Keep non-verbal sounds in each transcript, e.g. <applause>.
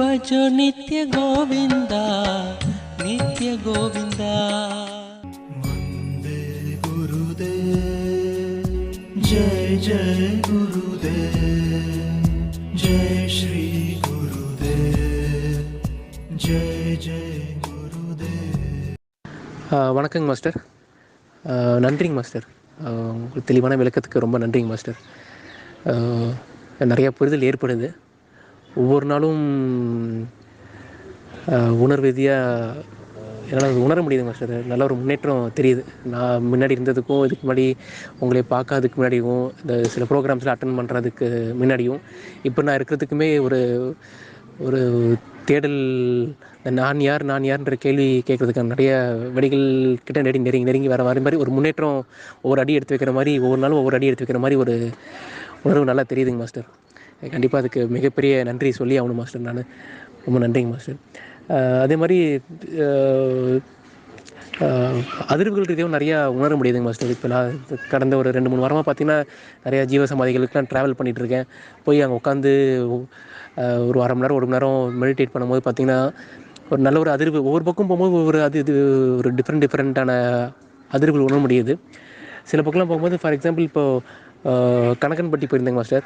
भजो नित्य गोविन्द नित्य गोविन्द वन्दे गुरुदेव जय जय गुरुदेव जय श्री गुरुदेव जय जय गुरुदेव ஆஹ் வணக்கங்க மாஸ்டர் ஆஹ் நன்றிங்க மாஸ்டர் ஆஹ் உங்களுக்கு தெளிவான விளக்கத்துக்கு ரொம்ப நன்றிங்க மாஸ்டர் ஆஹ் நிறைய புரிதல் ஏற்படுது ஒவ்வொரு நாளும் உணர்வீதியாக உணர்வு ரீதியாக என்னால் உணர முடியுது மாஸ்டர். நல்ல ஒரு முன்னேற்றம் தெரியுது. நான் முன்னாடி இருந்ததுக்கும் இதுக்கு முன்னாடி உங்களை பார்க்காததுக்கு முன்னாடியும் இந்த சில ப்ரோக்ராம்ஸில் அட்டன் பண்ணுறதுக்கு முன்னாடியும் இப்போ நான் இருக்கிறதுக்குமே ஒரு ஒரு தேடல் இந்த நான் யார் நான் யார்ன்ற கேள்வி கேட்குறதுக்கான நிறைய வெடிகள் கிட்ட நெருங்கி நெருங்கி நெருங்கி வர வர மாதிரி ஒரு முன்னேற்றம் ஒவ்வொரு அடி எடுத்து வைக்கிற மாதிரி ஒவ்வொரு நாளும் ஒவ்வொரு அடி எடுத்து வைக்கிற மாதிரி ஒரு உணர்வு நல்லா தெரியுதுங்க மாஸ்டர். கண்டிப்பாக அதுக்கு மிகப்பெரிய நன்றி சொல்லி ஆகணும் மாஸ்டர். நான் ரொம்ப நன்றிங்க மாஸ்டர். அதே மாதிரி அதிர்வுகள் ரீதியாகவும் நிறையா உணர முடியுதுங்க மாஸ்டர். இப்போ நான் கடந்த ஒரு ரெண்டு மூணு வாரமாக பார்த்தீங்கன்னா நிறையா ஜீவ சமாதிகளுக்கு நான் ட்ராவல் பண்ணிகிட்டு இருக்கேன். போய் அங்கே உட்காந்து ஒரு அரை மணி நேரம் ஒரு மணி நேரம் மெடிடேட் பண்ணும்போது பார்த்திங்கன்னா ஒரு நல்ல ஒரு அதிர்வு. ஒவ்வொரு பக்கம் போகும்போது ஒவ்வொரு அது இது ஒரு டிஃப்ரெண்ட் டிஃப்ரெண்ட்டான அதிர்வுகள் உணர முடியுது. சில பக்கம்லாம் போகும்போது ஃபார் எக்ஸாம்பிள் இப்போது கணக்கன்பட்டி போயிருந்தேங்க மாஸ்டர்.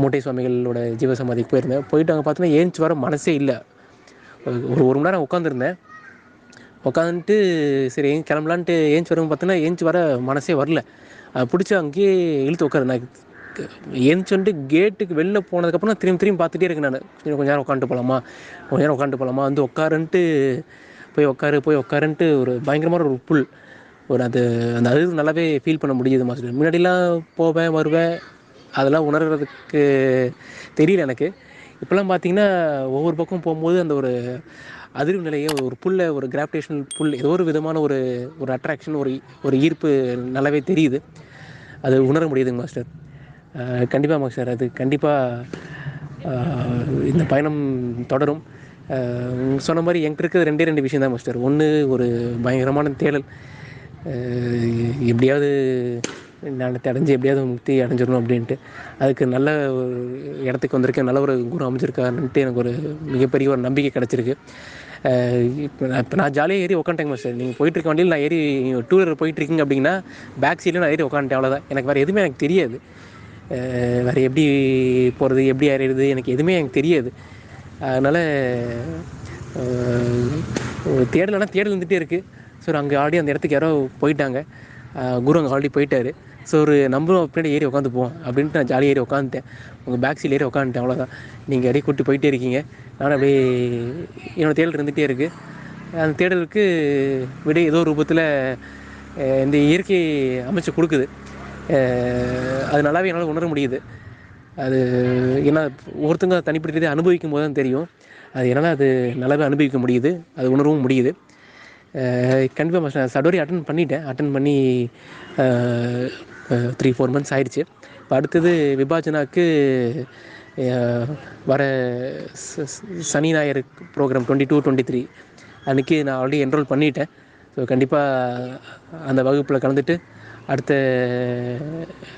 மூட்டை சுவாமிகளோட ஜீவசமாதிக்கு போயிருந்தேன். போயிட்டு அங்கே பார்த்தோன்னா ஏஞ்சி வர மனசே இல்லை. ஒரு ஒரு மணி நேரம் உட்காந்துருந்தேன் உட்காந்துட்டு சரி ஏன் கிளம்பலான்ட்டு ஏஞ்சி வரும் பார்த்தோன்னா ஏஞ்சி வர மனசே வரல. அது பிடிச்சி அங்கேயே இழுத்து உட்காரு நான் ஏஞ்சி வந்துட்டு கேட்டுக்கு வெளில போனதுக்கப்புறம் நான் திரும்பி திரும்பி பார்த்துட்டே இருக்கேன் நான். கொஞ்சம் கொஞ்ச நேரம் உட்காந்துட்டு போகலாமா கொஞ்சம் நேரம் உட்காந்துட்டு போகலாமா வந்து உட்காருன்ட்டு போய் உட்காரு போய் உட்காருன்ட்டு ஒரு பயங்கரமான ஒரு புல். ஒரு அது அந்த அது நல்லாவே ஃபீல் பண்ண முடியுது. மாஸ்டர் முன்னாடிலாம் போவேன் வருவேன். அதெல்லாம் உணர்கிறதுக்கு தெரியல எனக்கு. இப்போல்லாம் பார்த்தீங்கன்னா ஒவ்வொரு பக்கம் போகும்போது அந்த ஒரு அதிர்வு நிலையை ஒரு புல்லை ஒரு கிராவிடேஷனல் புல் ஏதோ ஒரு விதமான ஒரு ஒரு அட்ராக்ஷன் ஒரு ஒரு ஈர்ப்பு நல்லாவே தெரியுது. அது உணர முடியுதுங்க மாஸ்டர் கண்டிப்பாக மாஸ்டர் அது கண்டிப்பாக இந்த பயணம் தொடரும். சொன்ன மாதிரி என்கிட்ட இருக்கிறது ரெண்டே ரெண்டு விஷயம் தான் மாஸ்டர் ஒன்று ஒரு பயங்கரமான தேடல். எப்படியாவது நான் அடைஞ்சு எப்படியாவது முக்தி அடைஞ்சிடணும் அப்படின்ட்டு. அதுக்கு நல்ல ஒரு இடத்துக்கு வந்திருக்கேன். நல்ல ஒரு குரு அமைஞ்சிருக்காருன்ட்டு எனக்கு ஒரு மிகப்பெரிய ஒரு நம்பிக்கை கிடச்சிருக்கு. இப்போ நான் இப்போ நான் ஜாலியாக ஏறி உட்காந்துட்டேங்க சார் நீங்கள் போயிட்டு இருக்க வண்டியில் நான் ஏறி டூ வீலர் போயிட்டு இருக்கீங்க அப்படின்னா பேக் சீட்டில் நான் ஏறி உட்காந்துட்டேன் அவ்வளோதான் எனக்கு வேறு எதுவுமே எனக்கு தெரியாது. வேறு எப்படி போகிறது எப்படி ஏறிடுது எனக்கு எதுவுமே எனக்கு தெரியாது. அதனால் தேடலைன்னா தேடல் இருந்துகிட்டே இருக்குது ஸோ அங்கே ஆல்ரெடி அந்த இடத்துக்கு யாரோ போயிட்டாங்க. குரு அங்கே ஆல்ரெடி போயிட்டாரு. ஸோ ஒரு நம்மளும் பின்னாடி ஏறி உட்காந்து போவோம். அப்படின்ட்டு நான் ஜாலியாக ஏறி உட்காந்துட்டேன் உங்கள் பேக் சீல் ஏறி உட்காந்துட்டேன் அவ்வளோதான் நீங்கள் அப்படியே கூப்பிட்டு போயிட்டே இருக்கீங்க. நானும் அப்படியே என்னோடய தேடல் இருந்துகிட்டே இருக்குது அந்த தேடலுக்கு விட ஏதோ ரூபத்தில் இந்த இயற்கை அமைச்சு கொடுக்குது. அது நல்லாவே என்னால் உணர முடியுது. அது ஏன்னா ஒருத்தங்க தனிப்பட்ட ரீதியாக அனுபவிக்கும் போது தான் தெரியும். அது என்னால் அது நல்லாவே அனுபவிக்க முடியுது. அது உணரவும் முடியுது. Eh, கண்டிப்பாக மாஸ்டர் சடோரி அட்டன் பண்ணிட்டேன். அட்டன் பண்ணி த்ரீ ஃபோர் மந்த்ஸ் ஆயிடுச்சு. இப்போ அடுத்தது விபாஜனாக்கு eh, வர ச- சனி ஞாயிறு program twenty two twenty three அன்றைக்கி நான் ஆல்ரெடி என்ரோல் பண்ணிட்டேன். ஸோ கண்டிப்பாக அந்த வகுப்பில் கலந்துட்டு அடுத்த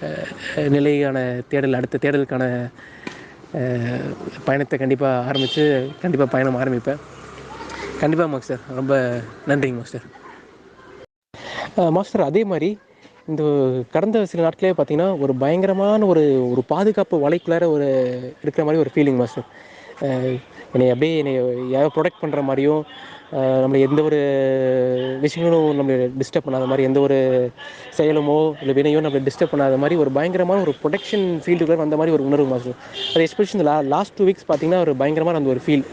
eh, நிலையான தேடல் அடுத்த தேடலுக்கான பயணத்தை கண்டிப்பாக ஆரம்பித்து கண்டிப்பாக பயணம் ஆரம்பிப்பேன். கண்டிப்பாக மாஸ்டர். ரொம்ப நன்றிங்க மாஸ்டர். மாஸ்டர் அதே மாதிரி இந்த கடந்த சில நாட்களே பார்த்தீங்கன்னா ஒரு பயங்கரமான ஒரு ஒரு பாதுகாப்பு வலைக்குள்ளார ஒரு இருக்கிற மாதிரி ஒரு ஃபீலிங் மாஸ்டர். என்னை அப்படியே என்னை யாரோ ப்ரொடெக்ட் பண்ணுற மாதிரியும் நம்மளை எந்த ஒரு விஷயங்களும் நம்மளை டிஸ்டர்ப் பண்ணாத மாதிரி எந்த ஒரு செயலுமோ இல்லை வினையோ நம்மளை டிஸ்டர்ப் பண்ணாத மாதிரி ஒரு பயங்கரமான ஒரு ப்ரொடெக்ஷன் ஃபீல்டுக்குள்ளே வந்த மாதிரி ஒரு உணர்வு மாஸ்டர். அது எஸ்பெஷலி இந்த லா லாஸ்ட் டூ வீக்ஸ் பார்த்தீங்கன்னா ஒரு பயங்கரமான அந்த ஒரு ஃபீல்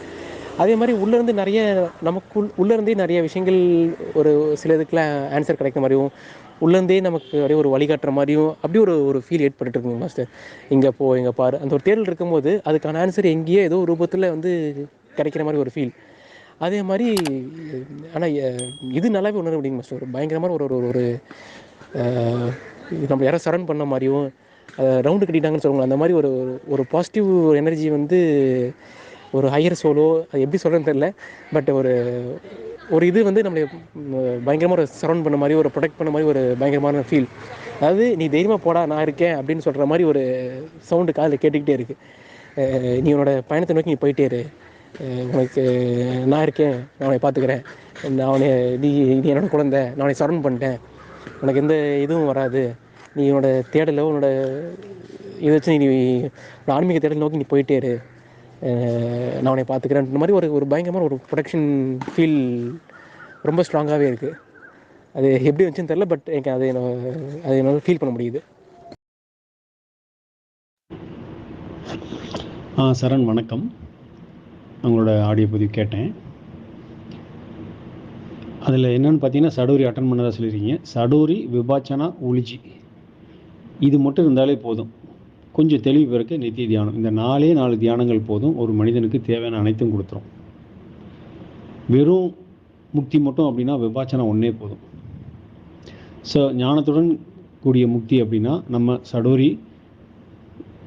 அதே மாதிரி உள்ளேருந்து நிறைய நமக்குள் உள்ளேருந்தே நிறைய விஷயங்கள் ஒரு சில இதுக்கெலாம் ஆன்சர் கிடைக்கிற மாதிரியும் உள்ளேருந்தே நமக்கு அப்படியே ஒரு வழிகாட்டுற மாதிரியும் அப்படி ஒரு ஒரு ஃபீல் ஏற்பட்டுருக்குங்க இருக்குங்க மாஸ்டர் இங்கே போ இங்கே பாரு. அந்த ஒரு தேடல் இருக்கும்போது அதுக்கான ஆன்சர் எங்கேயோ ஏதோ ரூபத்தில் வந்து கிடைக்கிற மாதிரி ஒரு ஃபீல் அதே மாதிரி ஆனால் இது நல்லாவே உணர முடியுங்க மாஸ்டர் ஒரு பயங்கரமான ஒரு ஒரு ஒரு நம்ம யாரோ சரண் பண்ண மாதிரியும் ரவுண்டு கட்டிட்டாங்கன்னு சொல்லுவாங்க அந்த மாதிரி ஒரு ஒரு பாசிட்டிவ் எனர்ஜி வந்து ஒரு ஹையர் சோலோ அது எப்படி சொல்கிறேன்னு தெரில பட் ஒரு ஒரு இது வந்து நம்மளை பயங்கரமாக ஒரு சரௌண்ட் பண்ண மாதிரி ஒரு ப்ரொடெக்ட் பண்ண மாதிரி ஒரு பயங்கரமான ஃபீல் அதாவது நீ தைரியமாக போடா நான் இருக்கேன் அப்படின்னு சொல்கிற மாதிரி ஒரு சவுண்டு காதில் கேட்டுக்கிட்டே இருக்குது நீ உன்னோட பயணத்தை நோக்கி நீ போயிட்டே இரு. உனக்கு நான் இருக்கேன் நான் உன்னை பார்த்துக்கிறேன். நான் உன்னை நீ நீ என்னோட குழந்தை நான் உன்னை சரௌண்ட் பண்ணிட்டேன். உனக்கு எந்த இதுவும் வராது. நீ உன்னோட தேடலோ உன்னோட இதை வச்சு நீ ஆன்மீக தேடல் நோக்கி நீ போயிட்டே இரு. நான் உன்னை இந்த மாதிரி ஒரு ஒரு பயங்கரமான ஒரு ப்ரொடக்ஷன் ஃபீல் ரொம்ப ஸ்ட்ராங்காகவே இருக்குது அது எப்படி வந்துச்சுன்னு தெரில பட் எனக்கு அது என்னோட அதை என்னால் ஃபீல் பண்ண முடியுது. ஆ சரண் வணக்கம். உங்களோட ஆடியோ பதிவு கேட்டேன். அதில் என்னென்னு பார்த்தீங்கன்னா சடூரி அட்டன் பண்ணதா சொல்லியிருக்கீங்க. சடூரி விபாச்சனா உளிஜி இது மட்டும் இருந்தாலே போதும். கொஞ்சம் தெளிவு பிறகு நித்திய தியானம். இந்த நாலே நாலு தியானங்கள் போதும். ஒரு மனிதனுக்கு தேவையான அனைத்தும் கொடுத்துரும். வெறும் முக்தி மட்டும் அப்படின்னா விபாச்சனா ஒன்றே போதும். ஸோ ஞானத்துடன் கூடிய முக்தி அப்படின்னா நம்ம சடோரி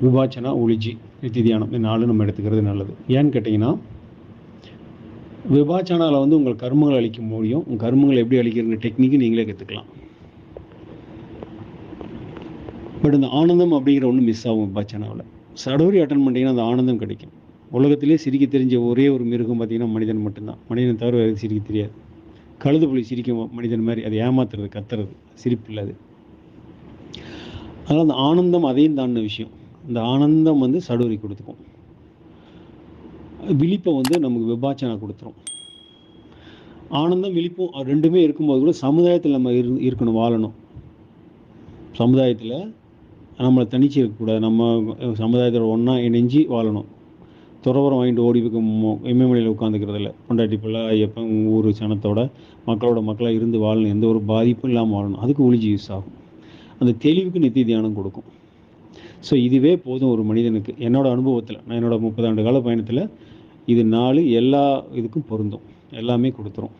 விபாச்சனா ஒளிஜி நித்தி தியானம். இந்த நாலு நம்ம எடுத்துக்கிறது நல்லது. ஏன்னு கேட்டிங்கன்னா விபாச்சனாவில் வந்து உங்கள் கர்மங்கள் அழிக்க முடியும். உங்கள் கர்மங்களை எப்படி அழிக்கிறதுன்னு டெக்னிக்கு நீங்களே கற்றுக்கலாம் பட் இந்த ஆனந்தம் அப்படிங்கிற ஒன்று மிஸ் ஆகும் பச்சனாவில். சடோரி அட்டன் பண்ணிங்கன்னா அந்த ஆனந்தம் கிடைக்கும். உலகத்திலே சிரிக்க தெரிஞ்ச ஒரே ஒரு மிருகம் பார்த்தீங்கன்னா மனிதன் மட்டும்தான். மனிதன் தவிர வேறு சிரிக்க தெரியாது. கழுது புலி சிரிக்கும் மனிதன் மாதிரி அது ஏமாத்துறது கத்துறது. சிரிப்பு இல்லை அது. அதனால் அந்த ஆனந்தம் அதையும் தாண்டின விஷயம். அந்த ஆனந்தம் வந்து சடுவரி கொடுத்துக்கும். விழிப்பை வந்து நமக்கு விபாச்சனா கொடுத்துரும். ஆனந்தம் விழிப்பும் ரெண்டுமே இருக்கும்போது கூட சமுதாயத்தில் நம்ம இரு இருக்கணும் வாழணும். சமுதாயத்தில் நம்மளை தனிச்சு இருக்கக்கூடாது நம்ம சமுதாயத்தில் ஒன்றா இணைஞ்சு வாழணும். துறவரம் வாங்கிட்டு ஓடி போய் எம்எம்எல்ஏல உட்காந்துக்கிறதில்ல. பொண்டாட்டி பிள்ளை ஐயப்பன் ஊர் சனத்தோட மக்களோட மக்களாக இருந்து வாழணும். எந்த ஒரு பாதிப்பும் இல்லாமல் வாழணும். அதுக்கு ஒளிஜி யூஸ் ஆகும். அந்த தெளிவுக்கு நித்திய தியானம் கொடுக்கும். ஸோ இதுவே போதும் ஒரு மனிதனுக்கு. என்னோடய அனுபவத்தில் நான் என்னோடய முப்பது ஆண்டு கால பயணத்தில் இது நாலு எல்லா இதுக்கும் பொருந்தும். எல்லாமே கொடுத்துரும்.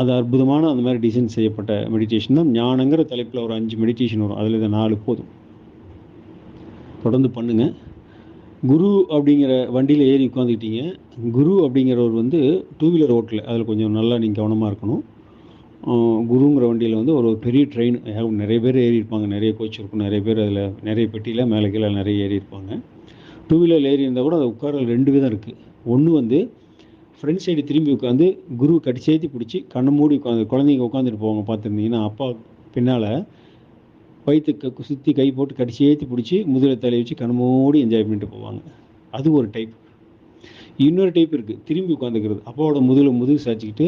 அது அற்புதமான அந்த மாதிரி டிசைன் செய்யப்பட்ட மெடிடேஷன் தான். ஞானங்கிற தலைப்பில் ஒரு அஞ்சு மெடிடேஷன் வரும். அதில் இந்த நாலு போதும். தொடர்ந்து பண்ணுங்கள் குரு அப்படிங்கிற வண்டியில் ஏறி உட்காந்துக்கிட்டீங்க குரு அப்படிங்கிறவர் வந்து டூ வீலர் ஓட்டில். அதில் கொஞ்சம் நல்லா நீங்கள் கவனமாக இருக்கணும். குருங்கிற வண்டியில் வந்து ஒரு பெரிய ட்ரெயின் நிறைய பேர் ஏறி இருப்பாங்க. நிறைய கோச் இருக்கும். நிறைய பேர் அதில் நிறைய பெட்டியில் மேலே கீழே நிறைய ஏறி இருப்பாங்க. டூ வீலர் ஏறி இருந்தால் கூட அது உட்கார ரெண்டு விதம் இருக்குது ஒன்று வந்து ஃப்ரண்ட் சைடு திரும்பி உட்காந்து குரு கடிச்சேத்தி பிடிச்சி கண்ணை மூடி உட்காந்து குழந்தைங்க உட்காந்துட்டு போவாங்க பார்த்துருந்தீங்கன்னா அப்பா பின்னால் வயிற்றுக்கு சுற்றி கை போட்டு கடிச்சு ஏற்றி பிடிச்சி முதுகில் தலையை வச்சு கண்ணமோடி மூடி என்ஜாய் பண்ணிட்டு போவாங்க. அது ஒரு டைப் இன்னொரு டைப் இருக்குது திரும்பி உட்காந்துக்கிறது அப்பாவோட முதுகில் முதுகு சாய்ச்சிக்கிட்டு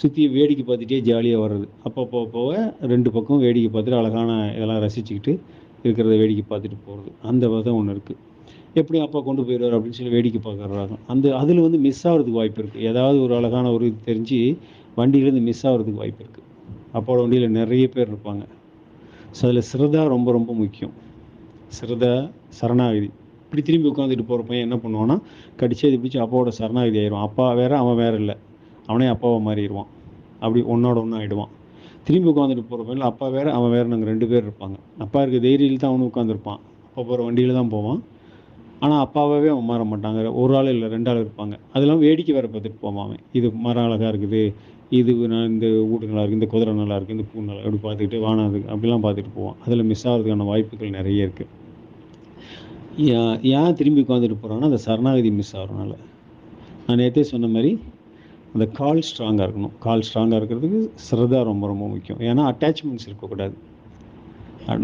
சுற்றி வேடிக்கை பார்த்துட்டே ஜாலியாக வர்றது. அப்பா போக போக ரெண்டு பக்கம் வேடிக்கை பார்த்துட்டு அழகான இதெல்லாம் ரசிச்சுக்கிட்டு இருக்கிறத வேடிக்கை பார்த்துட்டு போகிறது அந்த விதம் ஒன்று இருக்குது எப்படி அப்பா கொண்டு போயிடுவார் அப்படின்னு சொல்லி வேடிக்கை பார்க்குறாங்க. அந்த அதில் வந்து மிஸ் ஆகிறதுக்கு வாய்ப்பு இருக்குது ஏதாவது ஒரு அழகான ஒரு இது தெரிஞ்சு வண்டியிலேருந்து மிஸ் ஆகிறதுக்கு வாய்ப்பு இருக்குது அப்பாவோட வண்டியில் நிறைய பேர் இருப்பாங்க. ஸோ அதில் சிரதா ரொம்ப ரொம்ப முக்கியம். சிரதா சரணாகதி. இப்படி திரும்பி உட்காந்துட்டு போகிற பையன் என்ன பண்ணுவான்னா கடிச்சது பிடிச்சி அப்பாவோட சரணாகதி ஆயிடுவான். அப்பா வேற அவன் வேற இல்லை. அவனே அப்பாவை மாறிடுவான். அப்படி ஒன்னோட ஒன்று ஆகிடுவான் திரும்பி உட்காந்துட்டு போகிற பையன் அப்பா வேறு அவன் வேறு நாங்கள் ரெண்டு பேர் இருப்பாங்க. அப்பா இருக்க தைரியில் தான் அவனும் உட்காந்துருப்பான் அப்பா போகிற வண்டியில் தான் போவான். ஆனால் அப்பாவே அவன் மாற மாட்டாங்க. ஒரு ஆள் இல்லை ரெண்டு ஆள் இருப்பாங்க. அதெல்லாம் வேடிக்கை வேறு பார்த்துட்டு போவான் அவன். இது மரம் அழகாக இருக்குது. இது நான் இந்த வீடு நல்லா இருக்குது. இந்த குதிரை நல்லா இருக்குது. இந்த பூ நல்லா அப்படி பார்த்துக்கிட்டு வானா இருக்கு அப்படிலாம் பார்த்துட்டு போவான். அதில் மிஸ் ஆகிறதுக்கான வாய்ப்புகள் நிறைய இருக்குது ஏன் ஏன் திரும்பி உட்காந்துட்டு போகிறான்னா அந்த சரணாகதி மிஸ் ஆகிறனால நான் நேற்றே சொன்ன மாதிரி அந்த கால் ஸ்ட்ராங்காக இருக்கணும். கால் ஸ்ட்ராங்காக இருக்கிறதுக்கு சிரதா ரொம்ப ரொம்ப முக்கியம். ஏன்னா அட்டாச்மெண்ட்ஸ் இருக்கக்கூடாது.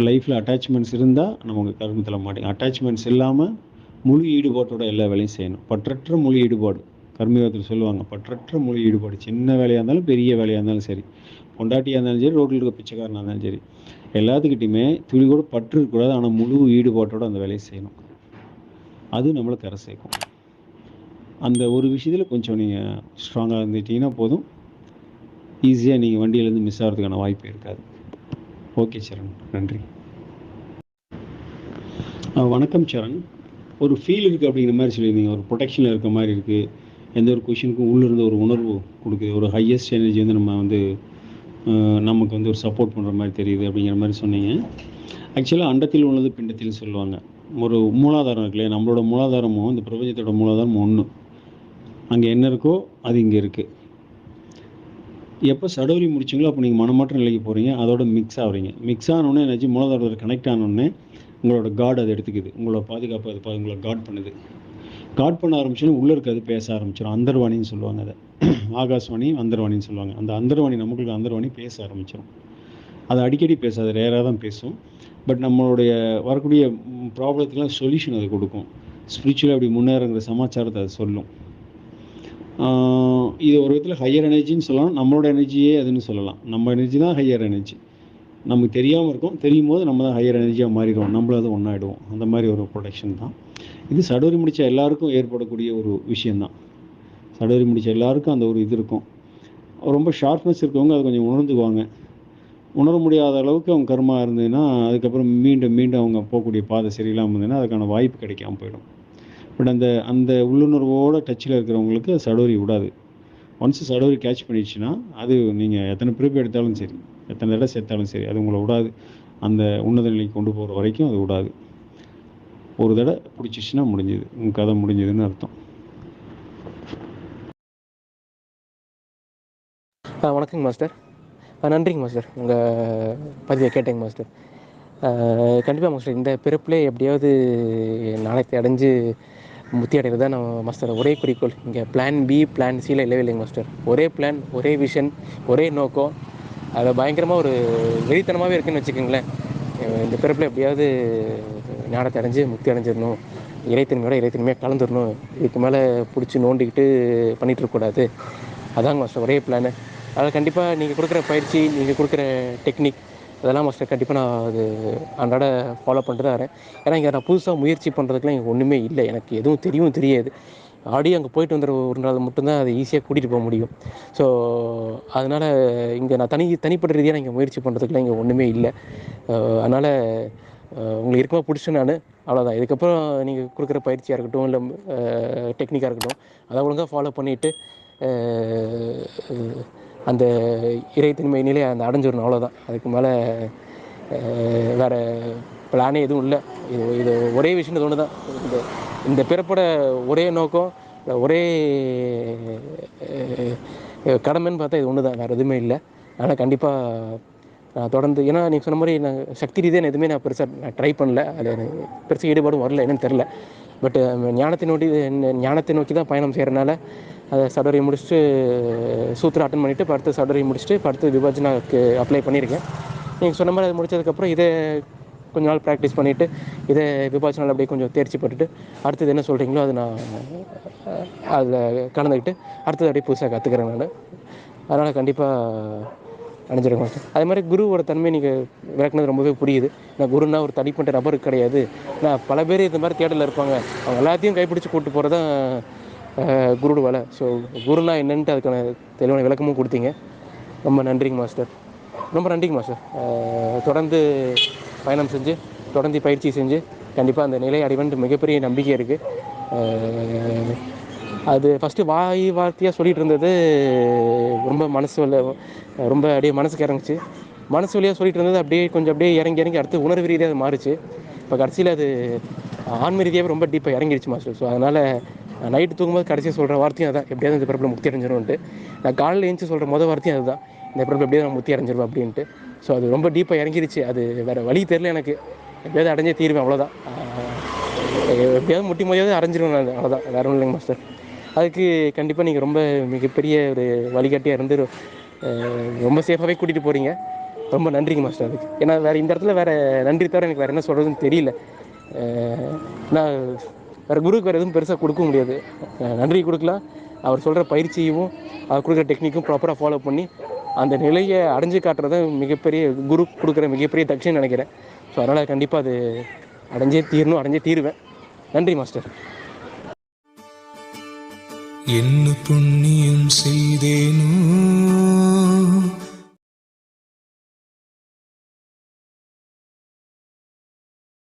லைஃப்பில் அட்டாச்மெண்ட்ஸ் இருந்தால் நமக்கு கருமத்தில் மாட்டேங்க அட்டாச்மெண்ட்ஸ் இல்லாமல் முழு ஈடுபாட்டோட எல்லா வேலையும் செய்யணும். பற்றற்ற முழு ஈடுபாடு. கர்மயோகத்தில் சொல்லுவாங்க பற்றற்ற முழு ஈடுபாடு. சின்ன வேலையாக இருந்தாலும் பெரிய வேலையாக இருந்தாலும் சரி. பொண்டாட்டியாக இருந்தாலும் சரி ரோட்டில் இருக்க பிச்சைக்காரனாக இருந்தாலும் சரி. எல்லாத்துக்கிட்டையுமே துளி கூட பற்று இருக்கக்கூடாது ஆனால் முழு ஈடுபாட்டோட அந்த வேலையை செய்யணும். அது நம்மளை கரை சேர்க்கும். அந்த ஒரு விஷயத்தில் கொஞ்சம் நீங்கள் ஸ்ட்ராங்காக இருந்துட்டீங்கன்னா போதும். ஈஸியாக நீங்கள் வண்டியிலேருந்து மிஸ் ஆகிறதுக்கான வாய்ப்பு இருக்காது. ஓகே சரண். நன்றி. வணக்கம் சரண். ஒரு ஃபீல் இருக்குது அப்படிங்கிற மாதிரி சொல்லியிருந்தீங்க. ஒரு ப்ரொடெக்ஷனில் இருக்க மாதிரி இருக்குது எந்த ஒரு கொஷினுக்கும் உள்ளிருந்த ஒரு உணர்வு கொடுக்குது. ஒரு ஹையஸ்ட் எனர்ஜி வந்து நம்ம வந்து நமக்கு வந்து ஒரு சப்போர்ட் பண்ணுற மாதிரி தெரியுது அப்படிங்கிற மாதிரி சொன்னீங்க. ஆக்சுவலாக அண்டத்தில் உள்ளது பிண்டத்தில் சொல்லுவாங்க. ஒரு மூலாதாரம் இருக்கு இல்லையா நம்மளோட மூலாதாரமும் இந்த பிரபஞ்சத்தோட மூலாதாரமும் ஒன்று அங்கே என்ன இருக்கோ அது இங்கே இருக்குது எப்போ சடோரி முடிச்சிங்களோ அப்போ நீங்கள் மனமாற்ற நிலைக்கு போகிறீங்க அதோட மிக்ஸ் ஆகுறீங்க. மிக்ஸ் ஆனோடனே என்னாச்சு மூலாதாரத்தில் கனெக்ட் ஆனோடனே உங்களோட காட் அதை எடுத்துக்குது. உங்களோட பாதுகாப்பு அது பா- உங்களை காட் பண்ணுது. காட் பண்ண ஆரம்பிச்சுன்னு உள்ளே இருக்கிறது பேச ஆரம்பிச்சிடும் அந்தர்வாணின்னு சொல்லுவாங்க அதை. <clears throat> ஆகாஷ்வாணி அந்தர்வாணின்னு சொல்லுவாங்க. அந்த அந்தர்வாணி நமக்குள்ள அந்தர்வாணி பேச ஆரம்பிச்சிடும் அது அடிக்கடி பேசாது ரேராக தான் பேசும் பட் நம்மளுடைய வரக்கூடிய ப்ராப்ளத்துக்குலாம் சொல்யூஷன் அது கொடுக்கும். ஸ்பிரிச்சுவலாக அப்படி முன்னேறங்கிற சமாச்சாரத்தை அது சொல்லும். இது ஒரு விதத்தில் ஹையர் எனர்ஜின்னு சொல்லலாம். நம்மளோட எனர்ஜியே அதுன்னு சொல்லலாம். நம்ம எனர்ஜி தான் ஹையர் எனர்ஜி நமக்கு தெரியாமல் இருக்கும். தெரியும் போது நம்ம தான் ஹையர் எனர்ஜியாக மாறிடுவோம். நம்மளும் அது ஒன்றாயிடுவோம் அந்த மாதிரி ஒரு ப்ரொடெக்ஷன் தான். இது சடோரி முடித்த எல்லாருக்கும் ஏற்படக்கூடிய ஒரு விஷயந்தான் சடோரி முடித்த எல்லாருக்கும் அந்த ஒரு இது இருக்கும். ரொம்ப ஷார்ப்னஸ் இருக்கவங்க அதை கொஞ்சம் உணர்ந்துக்குவாங்க. உணர முடியாத அளவுக்கு அவங்க கர்மா இருந்ததுன்னா அதுக்கப்புறம் மீண்டும் மீண்டும் அவங்க போகக்கூடிய பாதை சரியில்லாமல் இருந்ததுன்னா அதுக்கான வாய்ப்பு கிடைக்காம போயிடும். பட் அந்த அந்த உள்ளுணர்வோட டச்சில் இருக்கிறவங்களுக்கு அது சடோரி விடாது. ஒன்ஸ் சடோரி கேட்ச் பண்ணிடுச்சுன்னா அது நீங்கள் எத்தனை பிரிப்பு எடுத்தாலும் சரி எத்தனை தடவை சேர்த்தாலும் சரி அது உங்களை விடாது. அந்த உன்னத நிலைக்கு கொண்டு போகிற வரைக்கும் அது விடாது. ஒரு தடவை பிடிச்சிச்சுன்னா முடிஞ்சுது. உங்கள் கதை முடிஞ்சதுன்னு அர்த்தம். ஆ வணக்கங்க மாஸ்டர் ஆ நன்றிங்க மாஸ்டர் உங்கள் பதிவை கேட்டேங்க மாஸ்டர் கண்டிப்பாக மாஸ்டர் இந்த பிறப்புலேயே எப்படியாவது நாளைக்கு அடைஞ்சு முத்தி அடைகிறது தான் நம்ம மாஸ்டர் ஒரே குறிக்கோள். இங்கே பிளான் பி பிளான் சியில் இல்லவே இல்லைங்க மாஸ்டர் ஒரே பிளான் ஒரே விஷன் ஒரே நோக்கம். அதில் பயங்கரமாக ஒரு வெறித்தனமாகவே இருக்குன்னு வச்சுக்கோங்களேன். இந்த பிறப்பில் எப்படியாவது ஞானத்தை அடைஞ்சு முக்தி அடைஞ்சிடணும். இறைத்தன்மையோட இறைத்தன்மையாக கலந்துடணும். இதுக்கு மேலே பிடிச்சி நோண்டிக்கிட்டு பண்ணிகிட்டு இருக்கக்கூடாது அதாங்க மாஸ்டர் ஒரே பிளானு அதில் கண்டிப்பாக நீங்கள் கொடுக்குற பயிற்சி நீங்கள் கொடுக்குற டெக்னிக் அதெல்லாம் மாஸ்டர் கண்டிப்பாக நான் அது அன்றாட ஃபாலோ பண்ணிட்டு தான் வரேன். ஏன்னா இங்கே நான் புதுசாக முயற்சி பண்ணுறதுக்குலாம் இங்கே ஒன்றுமே இல்லை. எனக்கு எதுவும் தெரியவும் தெரியாது. ஆடி அங்கே போயிட்டு வந்துடுற ஒரு நாள் மட்டும்தான் அதை ஈஸியாக கூட்டிகிட்டு போக முடியும். ஸோ அதனால் இங்கே நான் தனி தனிப்பட்ட ரீதியாக இங்கே முயற்சி பண்ணுறதுக்குலாம் இங்கே ஒன்றுமே இல்லை. அதனால் உங்களுக்கு இருக்கமாக பிடிச்சேன் நான்? அவ்வளோதான் இதுக்கப்புறம் நீங்கள் கொடுக்குற பயிற்சியாக இருக்கட்டும் இல்லை டெக்னிக்காக இருக்கட்டும் அதை ஒழுங்காக ஃபாலோ பண்ணிவிட்டு அந்த இறைத்தன்மை நிலை அந்த அடைஞ்சிடணும் அவ்வளோதான் அதுக்கு மேலே வேறு பிளானே எதுவும் இல்லை. இது இது ஒரே விஷயம் ஒன்று தான் இந்த இந்த பிறப்போட ஒரே நோக்கம் ஒரே கடமைன்னு பார்த்தா இது ஒன்று தான் வேறு எதுவுமே இல்லை. அதனால் கண்டிப்பாக நான் தொடர்ந்து ஏன்னா நீங்கள் சொன்ன மாதிரி நான் சக்தி ரீதியாக நான் எதுவுமே நான் பெருசாக நான் ட்ரை பண்ணல. அது எனக்கு பெருசாக ஈடுபாடும் வரல என்னன்னு தெரில பட் ஞானத்தை நோக்கி ஞானத்தை நோக்கி தான் பயணம் செய்கிறனால அதை சடரை முடிச்சுட்டு சூத்திரம் அட்டன் பண்ணிவிட்டு இப்போ அடுத்து சடரை முடிச்சுட்டு இப்போ அடுத்து விபஜனாக்கு அப்ளை பண்ணியிருக்கேன். நீங்கள் சொன்ன மாதிரி அது முடிச்சதுக்கப்புறம் இதை கொஞ்ச நாள் ப்ராக்டிஸ் பண்ணிவிட்டு இதை விபாசனால் அப்படியே கொஞ்சம் தேர்ச்சி பட்டுட்டு அடுத்தது என்ன சொல்கிறீங்களோ அது நான் அதில் கலந்துக்கிட்டு அடுத்தது அப்படியே புதுசாக கற்றுக்கிறேன் நான். அதனால் கண்டிப்பாக அணிஞ்சிருக்கோம் அதே மாதிரி குருவோட தன்மை நீங்கள் விளக்குனது ரொம்பவே புரியுது. நான் குருன்னா ஒரு தனிப்பட்ட நபருக்கு கிடையாது. நான் பல பேர் இந்த மாதிரி தேடலில் இருப்பாங்க. அவங்க எல்லாத்தையும் கைப்பிடிச்சு கூப்பிட்டு போகிறதான் குருடு வேலை. ஸோ குருனா என்னன்ட்டு அதுக்கான தெளிவான விளக்கமும் கொடுத்தீங்க. ரொம்ப நன்றிங்க மாஸ்டர். ரொம்ப நன்றிங்க மாஸ்டர். தொடர்ந்து பயணம் செஞ்சு தொடர்ந்து பயிற்சி செஞ்சு கண்டிப்பாக அந்த நிலை அடைவன்ட்டு மிகப்பெரிய நம்பிக்கை இருக்குது அது ஃபஸ்ட்டு வாய் வார்த்தையாக சொல்லிகிட்டு இருந்தது ரொம்ப மனசு ரொம்ப அப்படியே மனசுக்கு இறங்குச்சு. மனசு வழியாக சொல்லிட்டு இருந்தது அப்படியே கொஞ்சம் அப்படியே இறங்கி இறங்கி அடுத்து உணர்வு ரீதியாக அது மாறுச்சு. இப்போ கடைசியில் அது ஆன்ம ரீதியாகவே ரொம்ப டீப்பாக இறங்கிடுச்சு மாஸ்டர். ஸோ அதனால் நைட்டு தூங்கும்போது கடைசியாக சொல்கிற வார்த்தையும் அதான். எப்படியாவது இந்த பிறப்பில் முக்தி அடைஞ்சிரும்ன்ட்டு நான் காலையில் எழுந்து சொல்கிற மொதல் வார்த்தையும் அதுதான். இந்த பிறப்பில் எப்படியாவது நான் முக்தி அடைஞ்சிருவேன் அப்படின்ட்டு. ஸோ அது ரொம்ப டீப்பாக இறங்கிருச்சு. அது வேறு வழி தெரில எனக்கு. எப்படியாவது அடைஞ்சே தீருவேன் அவ்வளோதான் எப்படியாவது முட்டி மோதியாவது அரைஞ்சிருவேன் நான். அவ்வளோதான் வேற ஒன்றும் இல்லைங்க மாஸ்டர் அதுக்கு கண்டிப்பாக நீங்கள் ரொம்ப மிகப்பெரிய ஒரு வழிகாட்டியாக இருந்து ரொம்ப சேஃபாகவே கூட்டிகிட்டு போகிறீங்க ரொம்ப நன்றிங்க மாஸ்டர் அதுக்கு. ஏன்னா வேறு இந்த இடத்துல வேறு நன்றி தவிர எனக்கு வேறு என்ன சொல்கிறதுன்னு தெரியல. நான் வேறு குருவுக்கு வேறு எதுவும் பெருசாக கொடுக்க முடியாது. நன்றி கொடுக்கலாம். அவர் சொல்கிற பயிற்சியும் அவர் கொடுக்குற டெக்னிக்கும் ப்ராப்பராக ஃபாலோ பண்ணி அந்த நிலையை அடைஞ்சு காட்டுறது மிகப்பெரிய குரு கொடுக்குற மிகப்பெரிய தட்சின்னு நினைக்கிறேன். ஸோ அதனால் கண்டிப்பாக அது அடைஞ்சே தீரணும் அடைஞ்சே தீருவேன். நன்றி மாஸ்டர். என்ன புண்ணியம் செய்தேனோ